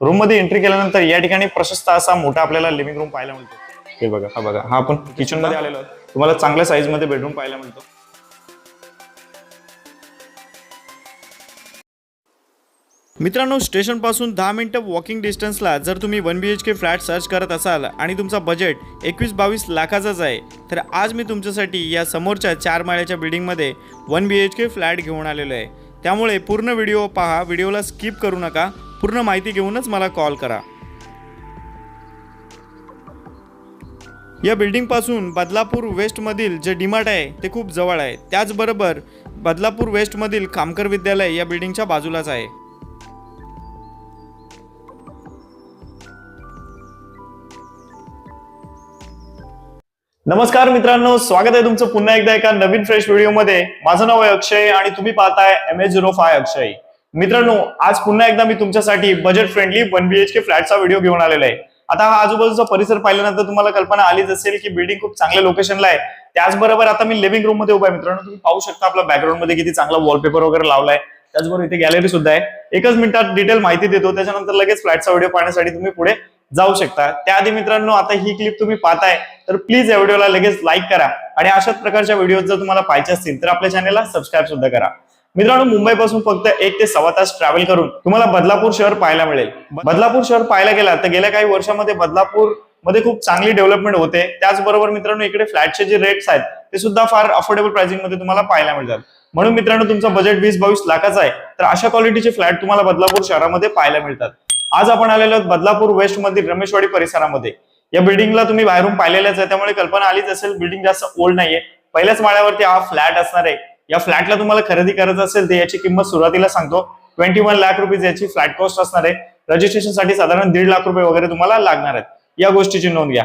रूममध्ये एंट्री केल्यानंतर या ठिकाणी प्रशस्त असा मोठा आपल्याला लिव्हिंग रूम पाहायला मिळतो. हे बघा हा बघा हा आपण किचनमध्ये आलेलो आहोत. तुम्हाला चांगल्या साईजमध्ये बेडरूम पाहायला मिळतो. मित्रांनो स्टेशनपासून दहा मिनिटं वॉकिंग डिस्टन्सला जर तुम्ही one B H K flat search करत असाल आणि तुमचा बजेट एकवीस बावीस लाखाचाच आहे तर आज मी तुमच्यासाठी या समोरच्या चार माळ्याच्या बिल्डिंगमध्ये one B H K flat घेऊन आलेलो आहे. त्यामुळे पूर्ण व्हिडिओ पहा व्हिडिओला स्किप करू नका. पूर्ण माहिती घेऊनच मला कॉल करा. या बिल्डिंगपासून बदलापूर वेस्टमधील जे डीमार्ट आहे ते खूप जवळ आहे. त्याचबरोबर बदलापूर वेस्टमधील कामकर विद्यालय या बिल्डिंगच्या बाजूलाच आहे. नमस्कार मित्रांनो स्वागत आहे तुमचं पुन्हा एकदा एका नवीन फ्रेश व्हिडिओमध्ये माझं नाव आहे अक्षय आणि तुम्ही पाहताय M A zero five Akshay. मित्रांनो आज पुन्हा एकदा मी तुमच्यासाठी budget friendly one B H K फ्लॅटचा video घेऊन आलेला आहे. आता हा आजूबाजूचा परिसर पाहिल्यानंतर तुम्हाला कल्पना आलीच असेल की बिल्डिंग खूप चांगल्या लोकेशनला आहे. त्याचबरोबर आता मी लिव्हिंग रूममध्ये उभा आहे. मित्रांनो तुम्ही पाहू शकता आपला बॅकग्राऊंडमध्ये किती चांगला वॉलपेपर वगैरे लावलाय. त्याचबरोबर इथे गॅलरी सुद्धा आहे. एकच मिनिटात डिटेल माहिती देतो. त्याच्यानंतर लगेच फ्लॅटचा व्हिडिओ पाहण्यासाठी तुम्ही पुढे जाऊ शकता. त्याआधी मित्रांनो आता ही क्लिप तुम्ही पाहताय तर प्लीज या व्हिडिओला लगेच लाईक करा. आणि अशाच प्रकारच्या व्हिडिओ जर तुम्हाला पाहिजे असतील तर आपल्या चॅनलला सबस्क्राईब सुद्धा करा. मित्रांनो मुंबईपासून फक्त एक ते सव्वा तास ट्रॅव्हल करून तुम्हाला बदलापूर शहर पाहायला मिळेल. बदलापूर शहर पाहायला गेला तर गेल्या काही वर्षामध्ये बदलापूरमध्ये खूप चांगली डेव्हलपमेंट होते. त्याचबरोबर मित्रांनो इकडे फ्लॅटचे जे रेट्स आहेत ते सुद्धा फार अफोर्डेबल प्राइसिंगमध्ये तुम्हाला पाहायला मिळतात. म्हणून मित्रांनो तुमचं बजेट वीस बावीस लाखाचा आहे तर अशा क्वालिटीचे फ्लॅट तुम्हाला बदलापूर शहरामध्ये पाहायला मिळतात. आज आपण आलेलो आहोत बदलापूर वेस्ट मधील रमेशवाडी परिसरामध्ये. या बिल्डिंगला तुम्ही बाहेरून पाहिलेल्याच आहे त्यामुळे कल्पना आलीच असेल बिल्डिंग जास्त ओल्ड नाहीये. पहिल्याच माळ्यावरती हा फ्लॅट असणार आहे. या फ्लॅटला तुम्हाला खरेदी करायचं असेल तर याची किंमत सुरुवातीला सांगतो. ट्वेंटी वन लाख रुपीज याची फ्लॅट कॉस्ट असणार आहे. रजिस्ट्रेशनसाठी साधारण दीड लाख रुपये वगैरे तुम्हाला लागणार आहेत. या गोष्टीची नोंद घ्या.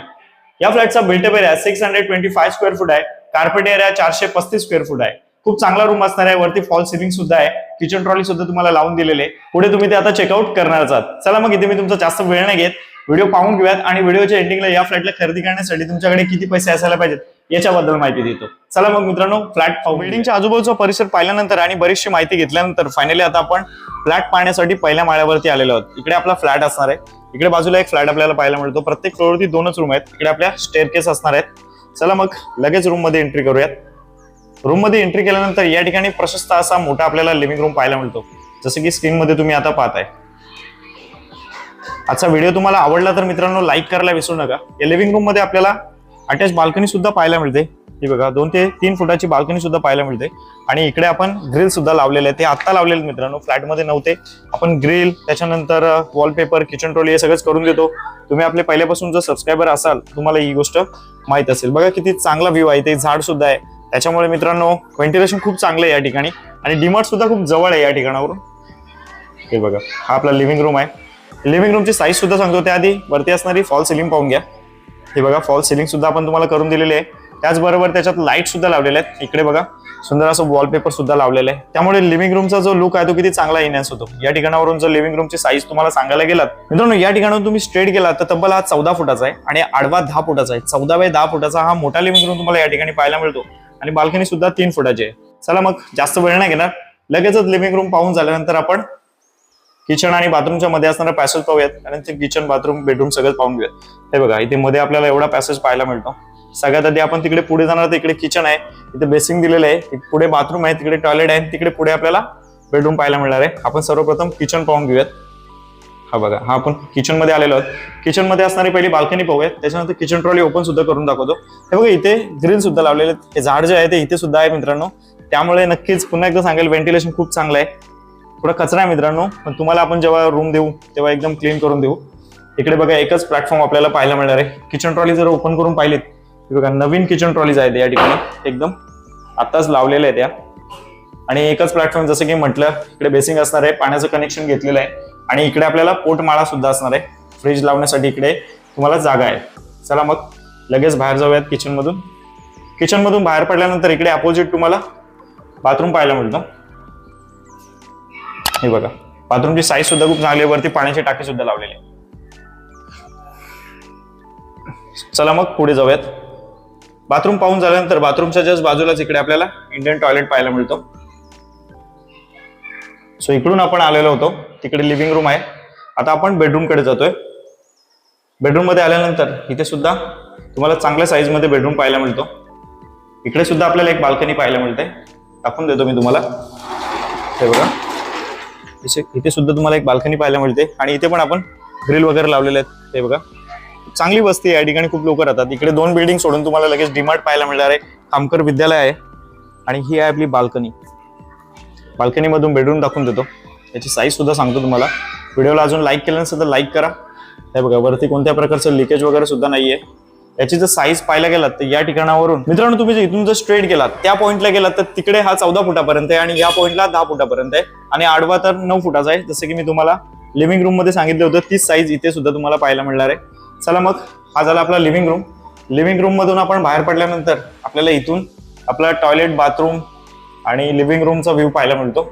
या फ्लॅटचा built up area six hundred twenty five square foot आहे. कार्पेट एरिया चारशे पस्तीस स्क्वेअर फूट आहे. खूप चांगला रूम असणार आहे. वरती फॉल सिलिंग सुद्धा आहे. किचन ट्रॉली सुद्धा तुम्हाला लावून दिलेले आहे. पुढे तुम्ही ते आता चेकआउट करणार आहात. चला मग इथे मी तुमचा जास्त वेळ नाही घेत. व्हिडिओ पाहून घेऊयात आणि व्हिडिओच्या एंडिंगला या फ्लॅटला खरेदी करण्यासाठी तुमच्याकडे किती पैसे असायला पाहिजेत याच्याबद्दल माहिती देतो. चला मग मित्रांनो फ्लॅट पाहू बिल्डिंगच्या आजूबाजूचा परिसर पाहिल्यानंतर आणि बरीचशी माहिती घेतल्यानंतर फायनली आता आपण फ्लॅट पाहण्यासाठी पहिल्या माळ्यावरती आलेलो आहोत. इकडे आपला फ्लॅट असणार आहे. इकडे बाजूला एक फ्लॅट आपल्याला पाहायला मिळतो. प्रत्येक फ्लोअरवरती दोनच रूम आहेत. इकडे आपल्या स्टेअर केस असणार आहेत. चला मग लगेच रूममध्ये एंट्री करूयात. रूममध्ये एंट्री केल्यानंतर या ठिकाणी प्रशस्त असा मोठा आपल्याला लिव्हिंग रूम पाहायला मिळतो. जसं की स्क्रीन मध्ये तुम्ही आता पाहताय. आजचा व्हिडिओ तुम्हाला आवडला तर मित्रांनो लाईक करायला विसरू नका. या लिव्हिंग रूममध्ये आपल्याला अटॅच बाल्कनी सुद्धा पाहायला मिळते. ही बघा दोन ते तीन फुटाची बाल्कनी सुद्धा पाहायला मिळते. आणि इकडे आपण ग्रिल सुद्धा लावलेले आहे ते आत्ता लावलेले मित्रांनो. फ्लॅटमध्ये नव्हते. आपण ग्रिल त्याच्यानंतर वॉलपेपर किचन ट्रोली हे सगळंच करून देतो. तुम्ही आपले पहिल्यापासून जर सबस्क्रायबर असाल तुम्हाला ही गोष्ट माहीत असेल. बघा किती चांगला व्ह्यू आहे. ते झाड सुद्धा आहे. त्याच्यामुळे मित्रांनो व्हेंटिलेशन खूप चांगलं आहे या ठिकाणी. आणि डिमार्ट सुद्धा खूप जवळ आहे या ठिकाणावरून. हे बघा हा आपला लिव्हिंग रूम आहे. लिव्हिंग रूमची साईज सुद्धा सांगतो त्याआधी. वरती असणारी फॉल सिलिंग पाहून घ्या. हे बघा फॉल सिलिंग सुद्धा आपण तुम्हाला करून दिलेली आहे. त्याचबरोबर त्याच्यात लाइट सुद्धा लावलेले आहेत. इकडे बघा सुंदर असं वॉलपेपर सुद्धा लावलेलं आहे. त्यामुळे लिव्हिंग रूमचा जो लुक आहे तो किती चांगला येण्यास होतो. या ठिकाणावरून जर लिव्हिंग रूमची साईज तुम्हाला सांगायला गेलात मित्रांनो या ठिकाणावरून तुम्ही स्ट्रेट गेला तर तब्बल हा चौदा फुटाचा आहे आणि आडवा दहा फुटाचा आहे. चौदा बाय दहा फुटाचा हा मोठा लिव्हिंग रूम तुम्हाला या ठिकाणी पाहायला मिळतो. आणि बाल्कनी सुद्धा तीन फुटाची आहे. चला मग जास्त वेळ नाही घेणार. लगेचच लिव्हिंग रूम पाहून झाल्यानंतर आपण किचन आणि बाथरूमच्या मध्ये असणारा पॅसेज पाहूयात. आणि ते किचन बाथरूम बेडरूम सगळं पाहून घेऊयात. हे बघा इथे मध्ये आपल्याला एवढा पॅसेज पाहायला मिळतो. सगळ्यात आधी आपण तिकडे पुढे जाणार तर इकडे किचन आहे. इथे बेसिंग दिलेलं आहे. पुढे बाथरूम आहे तिकडे टॉयलेट आहे तिकडे पुढे आपल्याला बेडरूम पाहायला मिळणार आहे. आपण सर्वप्रथम किचन पाहून घेऊयात. हा बघा हा आपण किचनमध्ये आलेलो आहोत. किचनमध्ये असणारी पहिली बाल्कनी पाहूयात. त्याच्यानंतर किचन ट्रॉली ओपन सुद्धा करून दाखवतो. हे बघा इथे ग्रिल सुद्धा लावलेले आहेत. झाड जे आहे ते इथे सुद्धा आहे मित्रांनो. त्यामुळे नक्कीच पुन्हा एकदा सांगेल व्हेंटिलेशन खूप चांगलं आहे. थोडा कचरा आहे मित्रांनो पण तुम्हाला आपण जेव्हा रूम देऊ तेव्हा एकदम क्लीन करून देऊ. इकडे बघा एकच प्लॅटफॉर्म आपल्याला पाहायला मिळणार आहे. किचन ट्रॉली जर ओपन करून पाहिलीत बघा नवीन किचन ट्रॉलीज आहेत या ठिकाणी. एकदम आताच लावलेल्या आहेत या. आणि एकच प्लॅटफॉर्म जसं की म्हटलं इकडे बेसिंग असणार आहे पाण्याचं कनेक्शन घेतलेलं आहे. आणि इकडे आपल्याला पोटमाळा सुद्धा असणार आहे. फ्रीज लावण्यासाठी इकडे तुम्हाला जागा आहे. चला मग लगेच बाहेर जाऊयात किचनमधून किचनमधून बाहेर पडल्यानंतर इकडे अपोजिट तुम्हाला बाथरूम पाहायला मिळतं. हे बघा. बाथरूमची साईज सुद्धा खूप चांगली आहे. वरती पाण्याची टाकी सुद्धा लावलेली आहे. चला मग पुढे जाऊयात. बाथरूम पाहून झाल्यानंतर बाथरूमच्या जस्ट बाजूलाच इकडे आपल्याला इंडियन टॉयलेट पाहायला मिळतो. सो इकडून आपण आलेलो होतो. तिकडे लिव्हिंग रूम आहे. आता आपण बेडरूमकडे जातोय. बेडरूममध्ये आल्यानंतर इथे सुद्धा तुम्हाला चांगल्या साईजमध्ये बेडरूम पाहायला मिळतो. इकडे सुद्धा आपल्याला एक बाल्कनी पाहायला मिळते दाखवून देतो मी तुम्हाला. हे बघा. इथे सुद्धा तुम्हाला एक बाल्कनी पाहायला मिळते. आणि इथे पण आपण ग्रिल वगैरे लावलेले आहेत. हे बघा. चांगली वस्ती आहे. या ठिकाणी खूप लोक राहतात. इकडे दोन बिल्डिंग सोडून तुम्हाला लगेच डिमार्ट पाहायला मिळणार आहे. खामकर विद्यालय आहे. आणि ही आहे आपली बाल्कनी. बाल्कनीमधून बेडरूम दाखवून देतो. याची साईज सुद्धा सांगतो तुम्हाला. व्हिडिओला अजून लाईक केलं नसेल तर लाईक करा. हे बघा वरती कोणत्या प्रकारचं लिकेज वगैरे सुद्धा नाहीये. याची जर साईज पाहायला गेलात तर या ठिकाणावरून मित्रांनो तुम्ही जर इथून जर स्ट्रेट गेलात त्या पॉईंटला गेलात तर तिकडे हा चौदा फुटापर्यंत आहे आणि या पॉईंटला दहा फुटापर्यंत आहे. आणि आडवा तर नऊ फुटाचा आहे. जसं की मी तुम्हाला लिव्हिंग रूममध्ये सांगितलं होतं तीच साईज इथे सुद्धा तुम्हाला पाहायला मिळणार आहे. चला मग हा झाला आपला लिव्हिंग रूम लिव्हिंग रूम मधून आपण बाहेर पडल्यानंतर आपल्याला इथून आपला टॉयलेट बाथरूम आणि लिव्हिंग रूमचा व्ह्यू पाहायला मिळतो.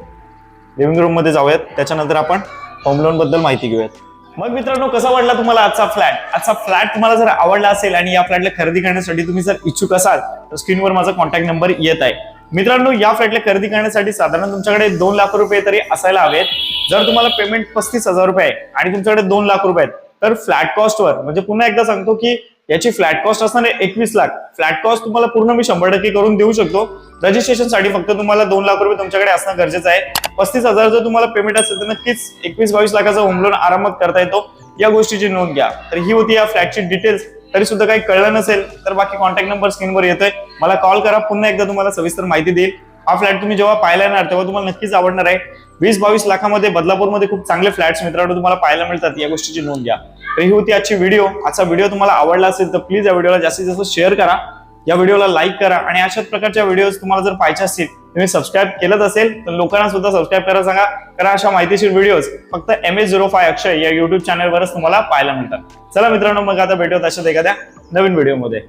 लिव्हिंग रूममध्ये जाऊयात. त्याच्यानंतर आपण होम लोनबद्दल माहिती घेऊयात. मग मित्रांनो कसा वाटला तुम्हाला आजचा फ्लॅट? आजचा फ्लॅट तुम्हाला जर आवडला असेल आणि या फ्लॅटला खरेदी करण्यासाठी तुम्ही जर इच्छुक असाल तर स्क्रीनवर माझा कॉन्टॅक्ट नंबर येत आहे. मित्रांनो या फ्लॅटला खरेदी करण्यासाठी साधारण तुमच्याकडे दोन लाख रुपये तरी असायला हवेत. जर तुम्हाला पेमेंट पस्तीस हजार रुपये आहे आणि तुमच्याकडे दोन लाख रुपये आहेत तर फ्लॅट कॉस्टवर म्हणजे पुन्हा एकदा सांगतो की याची फ्लॅट कॉस्ट असणार आहे एकवीस लाख. फ्लॅट कॉस्ट तुम्हाला पूर्ण मी शंभर टक्के करून देऊ शकतो. रजिस्ट्रेशनसाठी फक्त तुम्हाला दोन लाख रुपये तुमच्याकडे असणं गरजेचं आहे. पस्तीस हजार जर तुम्हाला पेमेंट असेल तर नक्कीच एकवीस बावीस लाखाचा होम लोन आरामात करता येतो. या गोष्टीची नोंद घ्या. तर ही होती या फ्लॅटची डिटेल्स तरी सुद्धा काही कळलं नसेल तर बाकी कॉन्टॅक्ट नंबर स्क्रीनवर येतोय. मला कॉल करा. पुन्हा एकदा तुम्हाला सविस्तर माहिती देईल. हा फ्लॅट तुम्ही जेव्हा पाहायला येणार तेव्हा तुम्हाला नक्कीच आवडणार आहे. वीस बावीस लाखामध्ये बदलापूरमध्ये खूप चांगले फ्लॅट्स मित्रांनो तुम्हाला पाहायला मिळतात या गोष्टीची नोंद घ्या. तर ही होती आजची व्हिडिओ. आजचा व्हिडिओ तुम्हाला आवडला असेल तर प्लीज या व्हिडिओला जास्तीत जास्त शेअर करा. या व्हिडिओला लाईक करा आणि अशाच प्रकारच्या व्हिडिओज तुम्हाला जर पाहिजे असतील तुम्ही सबस्क्राईब केलंच असेल तर लोकांना सुद्धा सबस्क्राईब करा सांगा. कारण अशा माहितीशीर व्हिडिओज फक्त M S zero five Akshay या युट्यूब चॅनलवरच तुम्हाला पाहायला मिळतात. चला मित्रांनो मग आता भेटूयात अशाच एखाद्या नवीन व्हिडिओमध्ये